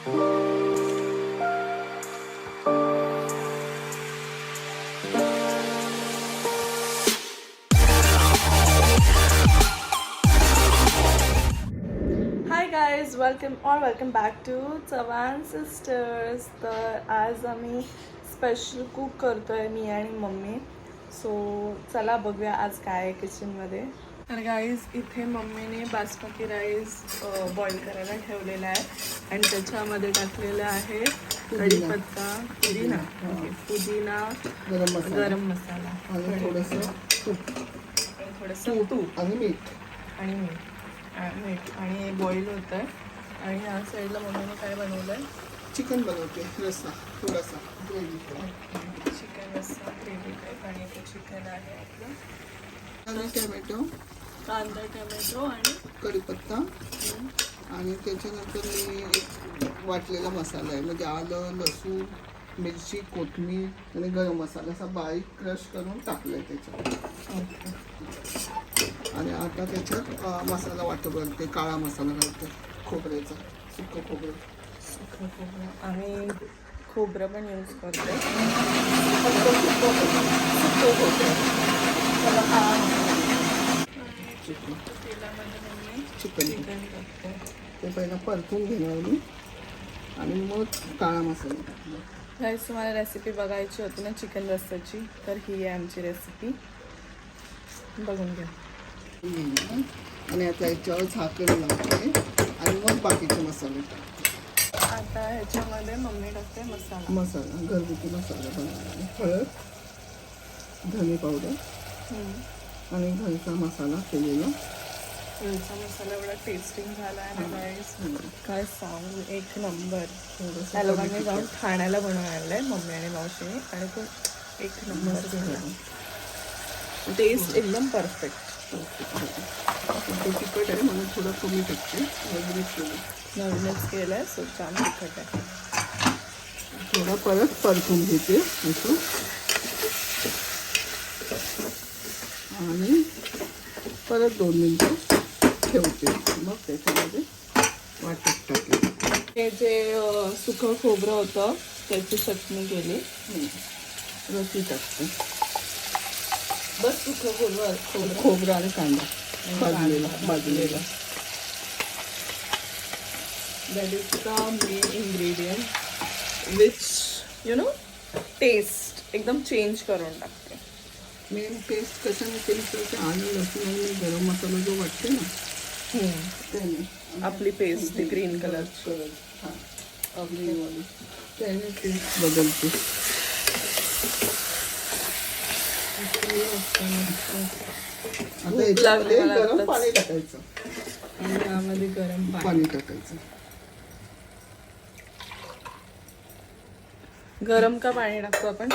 Hi guys welcome or welcome back to Chavan sisters तर आज आम्ही स्पेशल कुक करतो आहे मी आणि मम्मी. सो चला बघूया आज काय आहे किचनमध्ये तर गाईज इथे मम्मीने बासमती राईस बॉईल करायला ठेवलेला आहे. आणि त्याच्यामध्ये टाकलेलं आहे कढीपत्ता. पुदिना. पुदिना गरम मसाला. गरम मसाला. थोडंसं तूप. थोडंसं तूप आणि मीठ. आणि मीठ. मीठ. आणि बॉईल होतं आहे आणि ह्या साईडला मम्मीने काय बनवलं आहे चिकन बनवते रस्सा. थोडासा ग्रेव्ही चिकन रस्सा ग्रेव्ही टाईप आणि ते चिकन आहे आपलं. आणि टोमॅटो. कांदा टोमॅटो आणि कढीपत्ता. आणि त्याच्यानंतर मी एक वाटलेला मसाला आहे. म्हणजे आलं लसूण मिरची कोथिंबीर आणि गरम मसाला असा बारीक क्रश करून टाकलं आहे त्याच्यात. आणि आता त्याच्यात मसाला वाटप बनते काळा मसाला घालते खोबऱ्याचा. सुकं खोबरं. सुकं खोबरं. पण यूज करतो. सुकं खोबरं. सुकं खोबरं त्याला हा चिकन. चिकन. ते पहिलं परतून घेणार मी आणि मग काळा मसाला गाईस तुम्हाला रेसिपी बघायची होती ना चिकन रस्त्याची तर ही आहे आमची रेसिपी बघून घ्या. आणि आता याच्यावर झाकण लावते. आणि मग बाकीचे मसाले टाकते. आता ह्याच्यामध्ये मम्मी टाकते मसाला. मसाला घरगुती मसाला बनवला हळद धने पावडर. आणि घरचा मसाला केलेला. घरचा मसाला एवढा टेस्टिंग झाला आहे काय सांगू एक नंबर थोडंसं त्या लोकांनी जाऊन ठाण्याला बनवून आणलंय मम्मी आणि मावशीने आणि तो एक नंबर झालं. टेस्ट एकदम परफेक्ट ते तिखट आहे म्हणून थोडं कमी टाकते नवीनच केलं. नवीनच केलंय सो छान तिखट आहे. थोडं परत परतून घेते असं आणि परत दोन मिनटं ठेवते. मग त्याच्यामध्ये वाटत टाकेल हे जे सुकं खोबरं होतं त्याची चटणी केली. रसी टाकते. बस सुकं खोबरं खोबरं. खोबरं आणि कांदा. भाजलेला भाजलेला. That is the main ingredient which you know taste. एकदम चेंज करून टाकते मेन पेस्ट कशाने केली तर ते आलं लसूण आणि गरम मसाला जो वाटते ना त्याने आपली पेस्ट ती ग्रीन कलर. हां. त्याने टेस्ट बदलते. आता याच्यामध्ये मला गरम आत्ताच. पाणी टाकायचं. आणि यामध्ये गरम पाणी. टाकायचं. गरम का पाणी टाकतो आपण?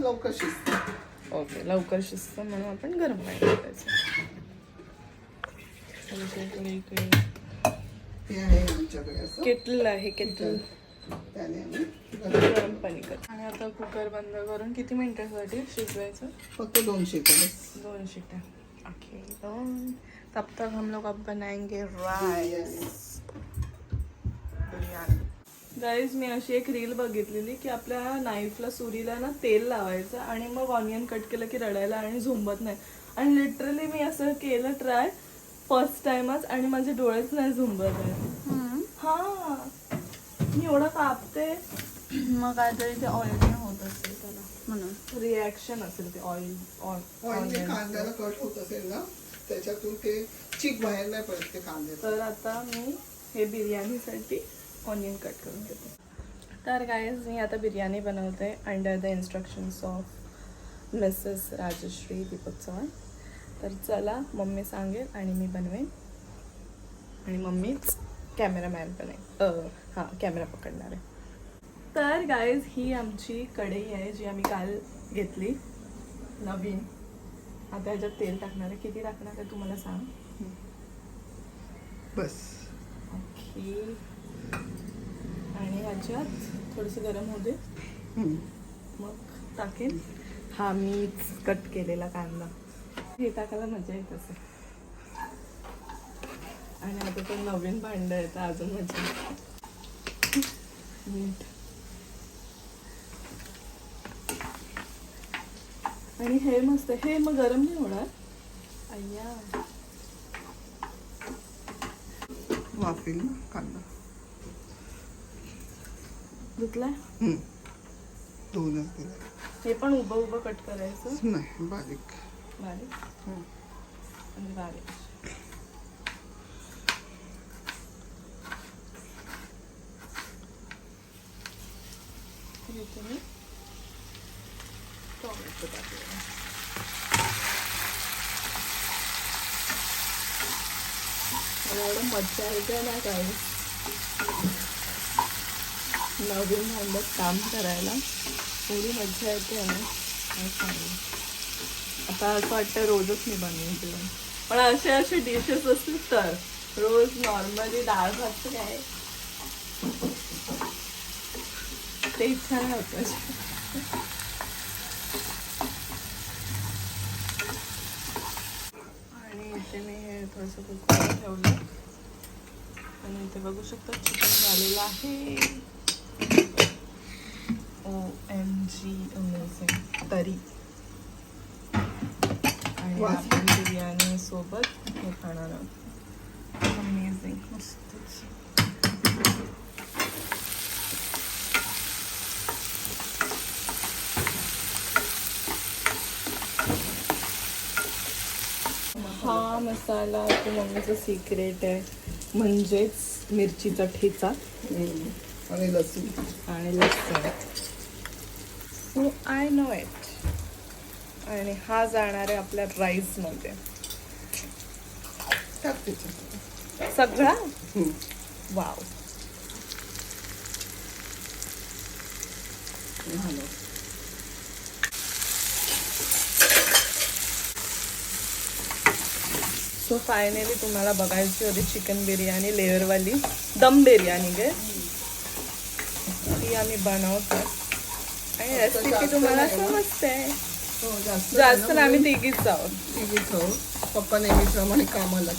लवकर शिजतं. ओके लवकर शिजतं म्हणून आपण गरम पाणी असं? केटल आहे केटल गरम- पाणी कर. आणि आता कुकर बंद करून किती मिनिटासाठी शिजवायचं? फक्त दोन शिट्या बस. दोन शिट्या. ओके दोन. तब तक हम लोग अब बनाएंगे राइस बिरयानी गाईज मी अशी एक रील बघितलेली की आपल्या नाईफला सुरीला ना तेल लावायचं आणि मग ऑनियन कट केलं की रडायला आणि झुंबत नाही. आणि लिटरली मी असं केलं ट्राय फर्स्ट टाइमच आणि माझे डोळेच नाही झुंबत आहे हा. मी एवढं कापते. मग काहीतरी ते ऑइलिंग होत असेल त्याला. म्हणून. रिॲक्शन असेल ते ऑइल ऑइल कांद्याला कट होत असेल ना त्याच्यातून ते चीक बाहेर नाही पडत ते कांद्याचं तर आता मी हे बिर्याणीसाठी ऑनियन कट करून घेते. तर गायज मी आता बिर्याणी बनवते under the instructions of Mrs Rajashree Deepak Chavan. तर चला मम्मी सांगेल आणि मी बनवेन. आणि मम्मीच कॅमेरामॅन पण आहे हां कॅमेरा पकडणार. आहे तर गायज ही आमची कढई आहे जी आम्ही काल घेतली. नवीन. आता ह्याच्यात तेल टाकणार आहे. किती टाकणार आहे तुम्हाला सांग? बस. ओके. आणि ह्याच्यात थोडंसं गरम होऊ दे. मग टाकेन. हा मीच कट केलेला कांदा. हे टाकायला मजा येत असेल. आणि आता तर नवीन भांडं येतं अजून मजा. मीठ आणि हे मस्त हे मग गरम नाही होणार. अय्या. वाफेल ना कांदा. धुतलाय. दोनच दिले हे पण उभं उभं कट करायचं. नाही बारीक. बारीक. आणि बारीक. मी टोमॅटो. मला एवढं मज्जा येते ना काय नवीन भांड्यात काम करायला. एवढी मज्जा येते ना काय सांगू. आता असं वाटतं रोजच मी बनवून जेवण पण असे असे डिशेस असतील तर रोज नॉर्मली डाळ भात काय ते इच्छा नाही होत आणि इथे मी हे थोडंसं कुकर ठेवलं आणि इथे बघू शकता चिकन झालेलं आहे. ओ एम जी अमेझिंग तरी. आणि. आपण बिर्याणी सोबत हे खाणार आहोत. अमेझिंग मस्तच हा मसाला तो मम्मीचं सिक्रेट आहे. म्हणजेच मिरचीचा ठेचा. आणि लसूण. आणि लसूण. सो आय नो इट आणि हा जाणार आहे आपल्या राईसमध्ये सगळा. वाव. सो फायनली तुम्हाला बघायची होती चिकन बिर्याणी लेअरवाली दम बिर्याणी गे. ती आम्ही बनवतो आणि रेसिपी तुम्हाला समजते हो, जास्त ना. आम्ही तिघीच आहोत. तिघीच आहोत. पप्पा नेहमीप्रमाणे कामाला.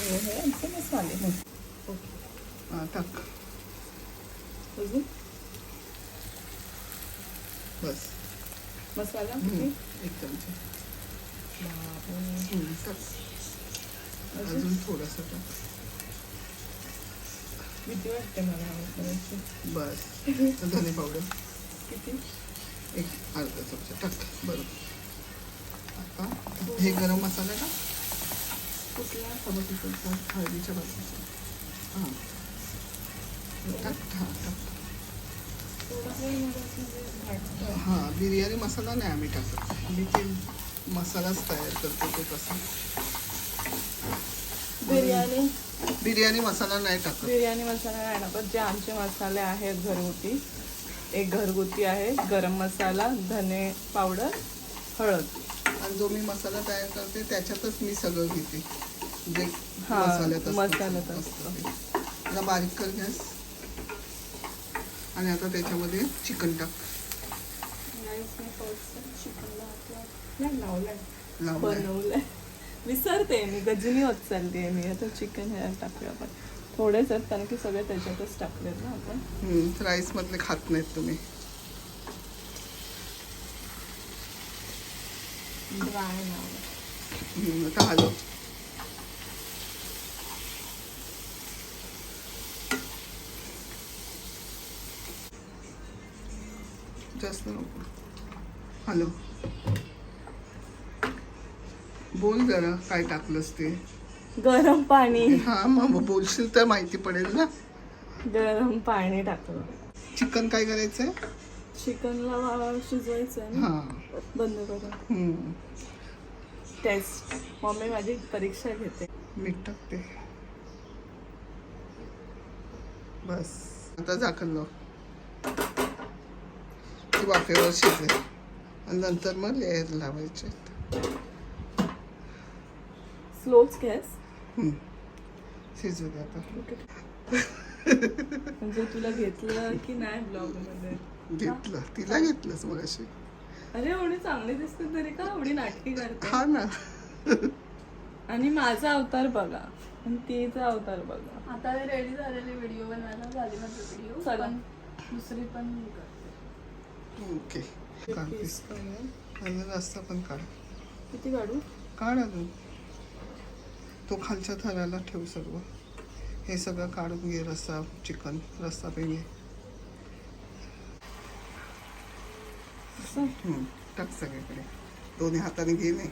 हे हे आमचे मसाले हा, टाक. अजून? बस. मसाला. एक चमचा. अजून थोडंसं टाक. भीती वाटते मला या मसाल्याची. बस. धने पावडर. किती? एक अर्धा चमचा. टाक बरं आता हे. गरम मसाला टाक कुठला? खबर तिकडचा हळदीच्या बाजूचा हां. टाक हां. टाक. थोडंसं म्हणजे. हां बिर्याणी मसाला नाही आम्ही टाकत. आम्ही ते मसालाच तयार करतो तो कसा बिर्याणी? बिर्याणी मसाला नाही टाकत. बिर्याणी मसाला नाही टाकत. जे आमचे मसाले आहेत घरगुती एक घरगुती आहे गरम मसाला धने पावडर हळद. आणि जो मी मसाला तयार करते त्याच्यातच मी सगळं घेते. जे हां, मसाल्यात असतं. आता बारीक कर गॅस. आणि आता त्याच्यामध्ये चिकन टाक. लावलंय. लावलंय. बनवलंय. विसरते मी गजनी होत चालली मी. आता चिकन ह्याला टाकूया आपण. थोडेच आहेत कारण की सगळे त्याच्यातच टाकलेत ना आपण. राईस मधले खात नाहीत तुम्ही. आता जास्त नको. हॅलो बोल जरा काय टाकलंस ते. गरम पाणी. हा मग बोलशील तर माहिती पडेल ना. गरम पाणी टाकलं. चिकन काय करायचंय? चिकनला शिजवायचं हा. बंद करून. हम्म. टेस्ट मम्मी माझी परीक्षा घेते. मीठ टाकते. बस. आता झाकण लाव. ती वाफेवर शिजले. आणि नंतर मग लेअर लावायचे स्लोच गॅस हम्म. शिजू दे आता म्हणजे तुला घेतलं की नाही ब्लॉगमध्ये घेतलं. तिला घेतलंस मग अशी अरे एवढी चांगली दिसते तरी का? एवढी नाटकी करते. हा ना. आणि माझा अवतार बघा. आणि तिचा अवतार बघा. आता रेडी झालेले व्हिडिओ बनवायला. झाले माझे व्हिडिओ चला. पण दुसरी पण मी करते. ओके आणि रस्ता पण काढ. किती काढू? काढ अजून. तो खालच्या थराला ठेव सर्व. हे सगळं काढून घे रस्सा चिकन रस्सा पण घे टाक सगळीकडे. दोन्ही हाताने घे नाही.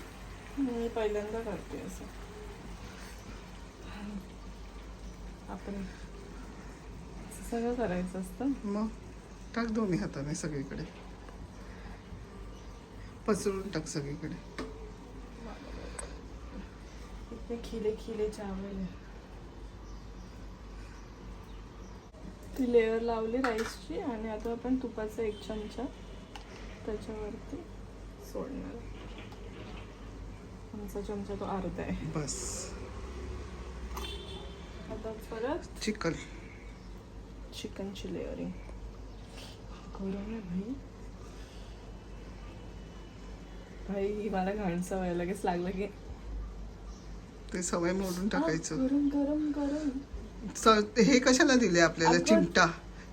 मी पहिल्यांदा करते असं. आपण असं सगळं करायचं असतं. मग टाक दोन्ही हाताने सगळीकडे. पसरून टाक सगळीकडे. इतने खिले खिले चावल. है ती लेअर लावली राईसची आणि आता आपण तुपाचा एक चमचा त्याच्यावरती सोडणार. आमचा चमचा तो अर्धा आहे. बस. आता परत चिकन. चिकनची लेअरिंग करू ना भाई. भाई मला घाण सवय लगेच लागलं की ते सवय मोडून टाकायचं. गरम गरम गरम. स- हे कशाला दिले आपल्याला? चिमटा.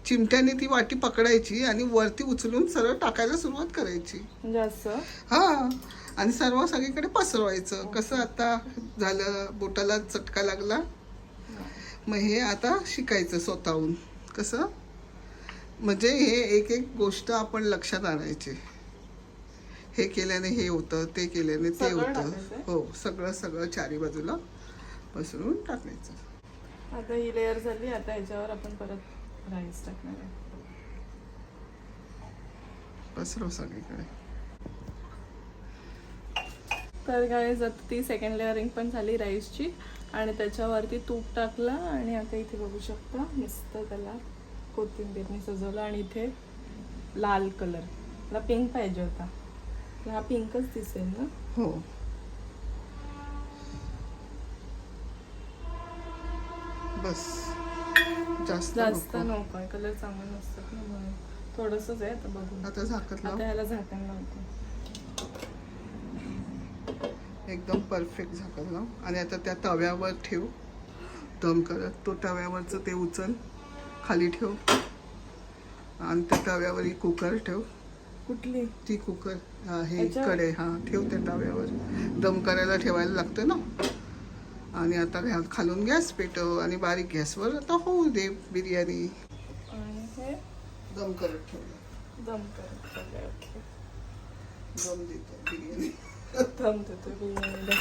चिमट्याने ती वाटी पकडायची आणि वरती उचलून सरळ टाकायला सुरुवात करायची. म्हणजे असं? हा. आणि सर्व सगळीकडे पसरवायचं. कसं आता झालं? बोटाला चटका लागला? मग हे आता शिकायचं स्वतःहून. कसं? म्हणजे हे एक एक गोष्ट आपण लक्षात आणायची. हे केल्याने हे होतं ते केल्याने ते होतं? हो सगळं सगळं चारी बाजूला पसरून टाकायचं. आता ही लेअर झाली आता याच्यावर आपण परत राईस टाकणार आहे. पसरव सगळीकडे. तर काय आता ती सेकंड लेअरिंग पण झाली राईसची आणि त्याच्यावरती तूप टाकलं आणि आता इथे बघू शकता मस्त त्याला कोथिंबीरने सजवलं. आणि इथे लाल कलर मला पिंक पाहिजे होता. हा पिंकच दिसेल ना? हो. बस. जास्त जास्त नको. आहे कलर चांगला नसतात ना म्हणून. थोडंसंच आहे आता बघू. आता झाकत लाव. आता ह्याला झाकण लावतो. एकदम परफेक्ट झाकण लाव. आणि आता त्या तव्यावर ठेव. दम करत. तो तव्यावरचं ते उचल. खाली ठेव. आणि त्या तव्यावर ही कुकर ठेव. कुठली? ती कुकर हा, याच्यावर? कडे हा ठेव त्या तव्यावर. दम करायला ठेवायला लागतं ना? आणि आता घ्या खालून गॅस पेटव आणि बारीक गॅसवर आता होऊ दे बिर्याणी. आणि हे? दम करत ठेवलं. दम करत ठेवलंय. ओके. दम देतो बिर्याणी. दम देतो बिर्याणीला.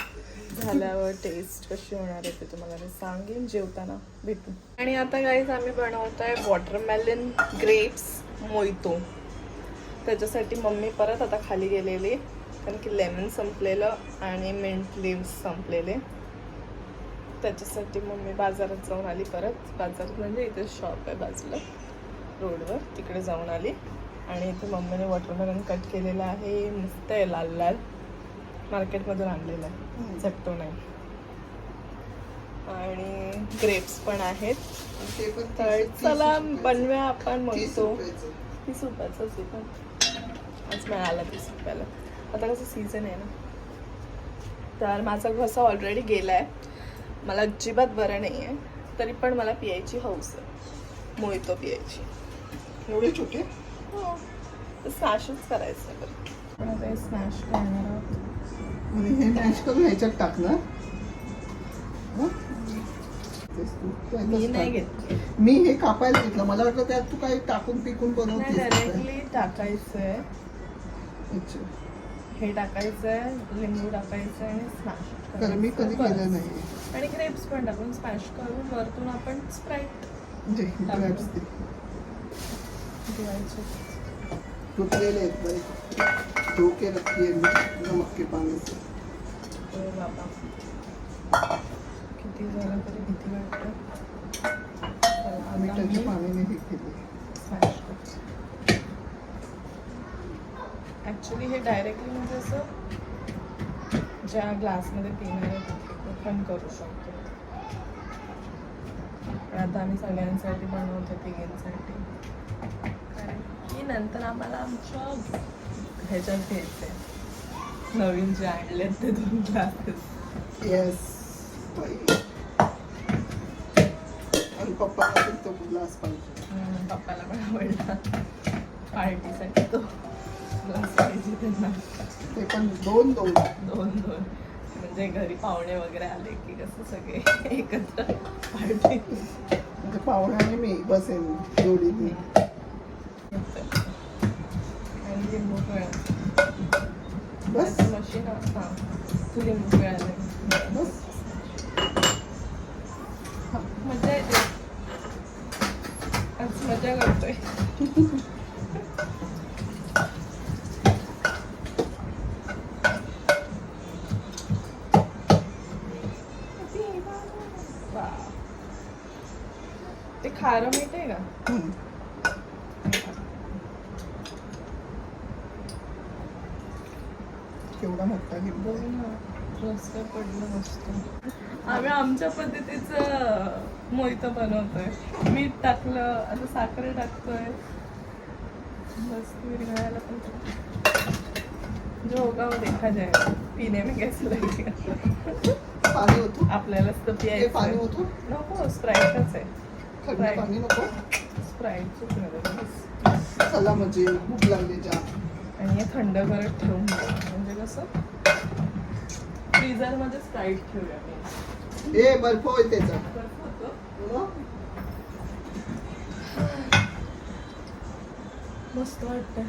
झाल्यावर टेस्ट कशी होणार आहे ते तुम्हाला मी सांगेन जेवताना भेटू आणि आता गाईज आम्ही बनवत आहे वॉटरमेलन ग्रेप्स मोइतो. त्याच्यासाठी मम्मी परत आता खाली गेलेली. कारण की लेमन संपलेलं आणि मिंट लिव्स संपलेले. त्याच्यासाठी मम्मी बाजारात जाऊन आली परत. बाजारात म्हणजे इथे शॉप आहे बाजूला. रोडवर तिकडे जाऊन आली. आणि इथे मम्मीने वॉटरमेलन कट केलेलं आहे. मस्त आहे लाल लाल. मार्केटमधून आणलेलं आहे. झटतो नाही. आणि ग्रेप्स पण आहेत. ते पण चला. बनव्या आपण म्हणतो. रुपयाचं. तीस रुपयाचं आज मिळाला तीस रुपयाला आता कसं सीझन आहे ना. तर माझा घसा ऑलरेडी गेला आहे मला अजिबात बरं नाही आहे तरी पण मला पियायची हौस आहे. मोहितो पियायची. एवढे छोटे? हो. स्मॅशच करायचं पण आता हे स्मॅश करणार आहोत. हे मॅश करून ह्याच्यात टाकणार हं? तू. मी नाही. घेत. मी हे कापायला घेतलं. मला वाटलं त्यात तू काही टाकून पिकून नाही बनवतेस डायरेक्टली टाकायचं आहे हे टाकायचं आहे लिंबू टाकायचं आहे आणि स्मॅश कारण मी कधी केलं नाही आणि ग्रेप्स पण टाकून स्मॅश करून वरतून आपण स्प्राईट तुटलेले आहेत बाई. नमक के अरे बाबा. किती झालं तरी भीती वाटतं. मिठाच्या मी पाण्याने हे केले स्मॅश करते ॲक्च्युली हे डायरेक्टली म्हणजे असं ज्या ग्लासमध्ये पिणार आहे तिथे पण करू शकतो. पण आता आम्ही सगळ्यांसाठी बनवतो तिघींसाठी. कारण की नंतर आम्हाला आमच्या ह्याच्यात घ्यायचं आहे नवीन जे आणलेत ते दोन ग्लासेस येस पप्पाला तो ग्लास पाहिजे. पप्पाला पण आवडला. पार्टीसाठी तो. पाहिजे त्यांना ते पण दोन दोन. दोन दोन. म्हणजे घरी पाहुणे वगैरे आले की कसं सगळे एकत्र पार्टी म्हणजे पाहुण्याने मी बसेन जोडीने आणि लिंबू पिळा बस. मशीन हां तू लिंबू पिळाले बस. मजा येते. आज मजा करतोय वा. ते खारं मीठ आहे का हम्म. केवढा मोठा लिंबू आहे. मस्त पडलं मस्त आमच्या पद्धतीचं मोहित बनवतोय. मीठ टाकलं आता साखर टाकतोय. बस विरघळायला पण जो होगा वो देखा जाएगा पिणे में कैसे लगेगा पाणी होतं? आपल्यालाच तर हे पाणी प्यायचं होतं? नको स्प्राईटच आहे. पाणी नको? चला म्हणजे भूक लागली जा आणि हे थंड करत ठेवून. म्हणजे कसं? फ्रीझरमध्ये स्प्राईट ठेवूया ए बर्फ होय त्याचा? मस्त वाटतंय.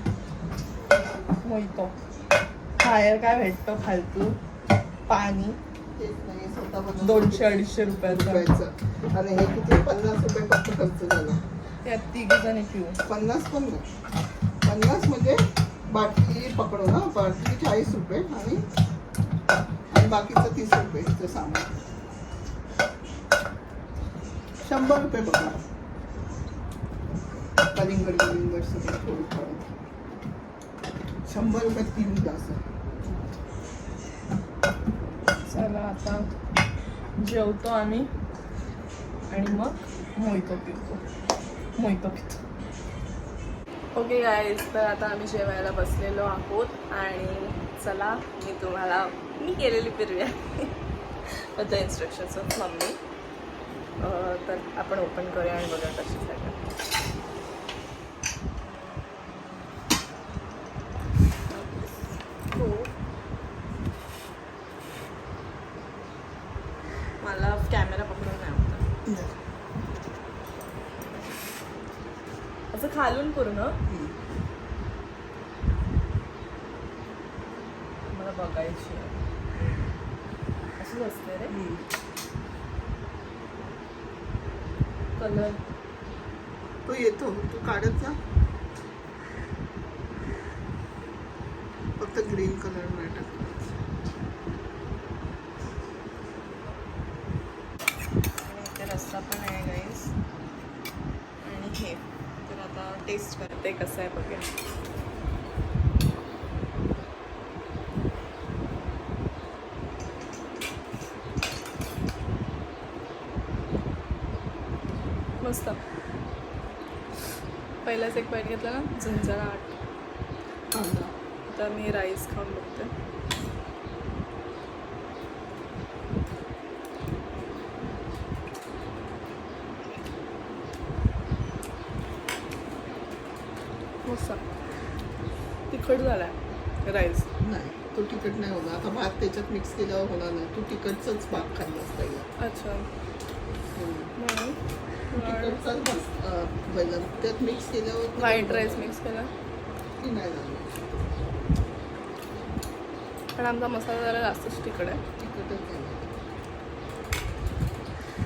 मोहितो. बाहेर काय भेटतं फालतू? पाणी. दोनशे अडीचशे रुपयाचं. आणि हे किती? पन्नास रुपये फक्त खर्च झाला. त्यात तिघी जणी पिऊ. पन्नास पण पन्नास म्हणजे बाटली पकडू ना बाटली चाळीस रुपये आणि आणि बाकीचं तीस रुपयेचं सामान. शंभर रुपये पकडा कलिंगड कलिंगड सगळं थोडं थोडं शंभर रुपये तीन ग्लास चला आता जेवतो आम्ही. आणि मग मोहितो पितो. मोहितो पितो. ओके गाईज तर आता आम्ही जेवायला बसलेलो आहोत आणि चला मी तुम्हाला मी केलेली biryani. The instructions of mummy. तर आपण ओपन करूया आणि बघूया कशी झाली हो. मला कॅमेरा पकडून नाही आवडत. असं खालून पूर्ण मला बघायची आहे. असंच असते रे कलर तो येतो तू काढत जा. फक्त ग्रीन कलर नाही टाकला आणि इथे रस्सा पण आहे गाईस आणि हे तर आता टेस्ट करते कसं आहे बघूया. मस्त पहिलाच एक बाईट घेतला ना झंझणाट कांदा आता मी राईस खाऊन बघते. तिखट झालाय राईस नाही तो तिखट नाही होणार. आता भात त्याच्यात मिक्स केल्यावर होणार नाही. तू तिखटचाच भात खाल्लास पहिला. अच्छा तू म्हणून तिखटचाच भात अं, पहिला त्यात मिक्स केल्यावर व्हाईट राईस मिक्स केला. की नाही झालं? पण आमचा मसाला जरा जास्तच तिखट आहे तिखटच झालं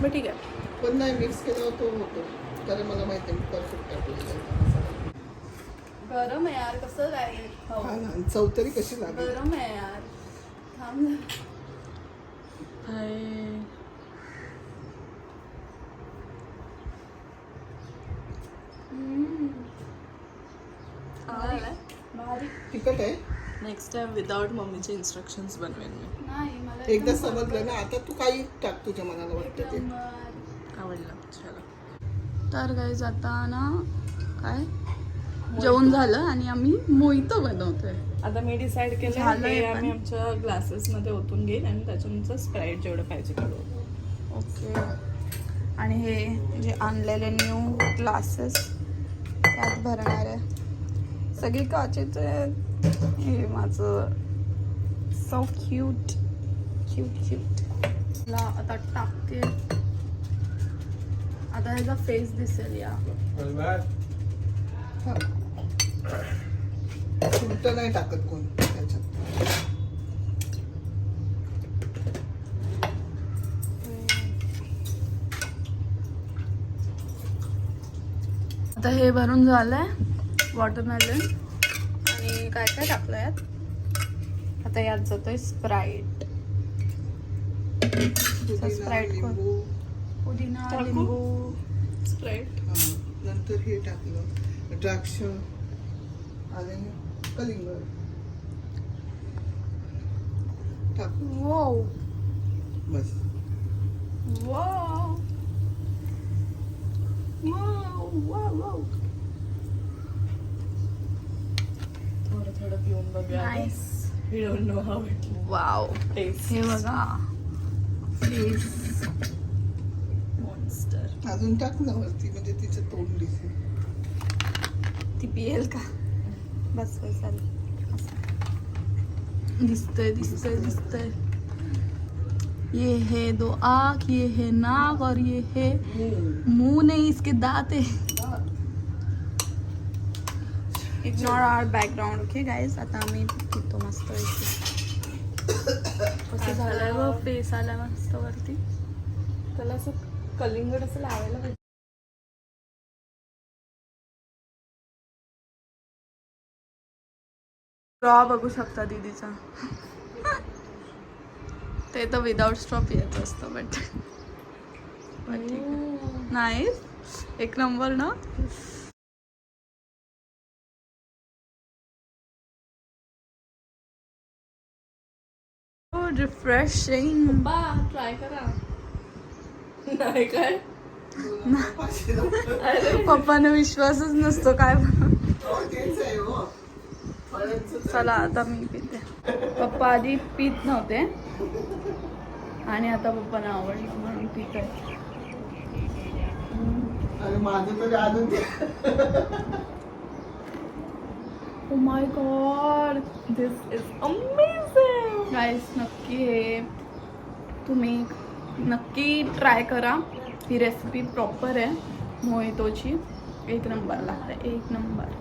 मग ठीक आहे. पण नाही मिक्स केल्यावर तो होतो. कारण मला माहिती आहे परफेक्ट टाकलेला. गरम आहे यार कसं काय हो. हा ना आणि चव तरी कशी लागेल? गरम आहे यार. थांब ना. हाय हम्म. आवडलाय? भारी तिखट आहे? नेक्स्ट टाइम विदाउट मम्मीचे इन्स्ट्रक्शन्स बनवेन मी. नाही मला एकदा एकदम समजलं ना? आता तू काही टाक तुझ्या मनाला वाटतं ते. आवडलं चला. तर गाईज आता ना काय? जेवण झालं आणि आम्ही मोहितो बनवतोय. आता मी डिसाईड केलं झालंय हे पण. आम्ही आमच्या ग्लासेस मध्ये ओतून घेईन आणि त्याच्यानंतर स्प्राईट जेवढं पाहिजे तेवढं. ओके आणि हे जे आणलेले न्यू ग्लासेस त्यात भरणार आहे. सगळी काचेचे आहेत. हे माझं सो क्यूट क्यूट क्यूट ला आता टाकते. आता ह्याचा फेस दिसेल या. उलट नाही टाकत कोण त्याच्यात. आता हे भरून झालंय वॉटरमेलन आणि काय काय टाकलं यात? आता यात जातोय स्प्राईट? लिंबू. पुदिना? लिंबू. स्प्राईट. हा. नंतर हे टाकलं. द्राक्ष. आणि कलिंगड. टाकू. वो बस. वो थोडं थोडं पिऊन बघूया nice we don't know how it wow taste हे बघा. मॉन्स्टर अजून टाक ना वरती म्हणजे तिचं तोंड दिसेल. ती पिएल का? बस बस झालं दिसतंय दिसतंय ये है दो आँख ये है नाक और ये है मुँह. नहीं इसके दांत. है ignore our background okay guys आता आम्ही पितो मस्त कसं झालंय व फेस आला मस्त वरती. त्याला असं कलिंगड असं लावायला पाहिजे. स्ट्रॉ बघू शकता दीदीचा. ते तर विदाउट स्ट्रॉ पियाचं असतं बट नाही एक नंबर ना? रिफ्रेशिंग बा ट्राय करा. नाही काय? अरे पप्पाने विश्वासच नसतो काय. चला आता मी पिते. पप्पा आधी पित नव्हते. आणि आता पप्पांना आवडलं म्हणून पित आहे आणि माझं तरी अजून ओ my God this is amazing guys नक्की हे तुम्ही नक्की ट्राय करा. ही रेसिपी प्रॉपर आहे. मोहितोची. एक नंबर लागते. एक नंबर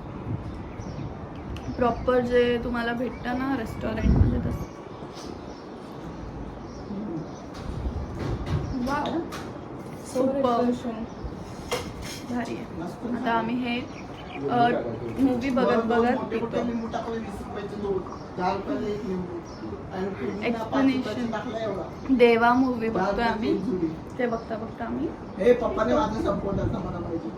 प्रॉपर जे तुम्हाला भेटतं ना रेस्टॉरंटमध्ये तसं. Wow Superb. भारी आहे. आता आम्ही हे मूवी बघत बघत मोठे मोठे पितो लिंबू टाकले वीस रुपयाचे दोन. दहा रुपयाला एक लिंबू. आणि पुदिना पाच Explanation. रुपयाचा टाकला एवढा. देवा मूवी बघतोय रुपयाची आम्ही. ते बघता बघता आम्ही. हे पप्पाने माझं संपवलं मला माहिती.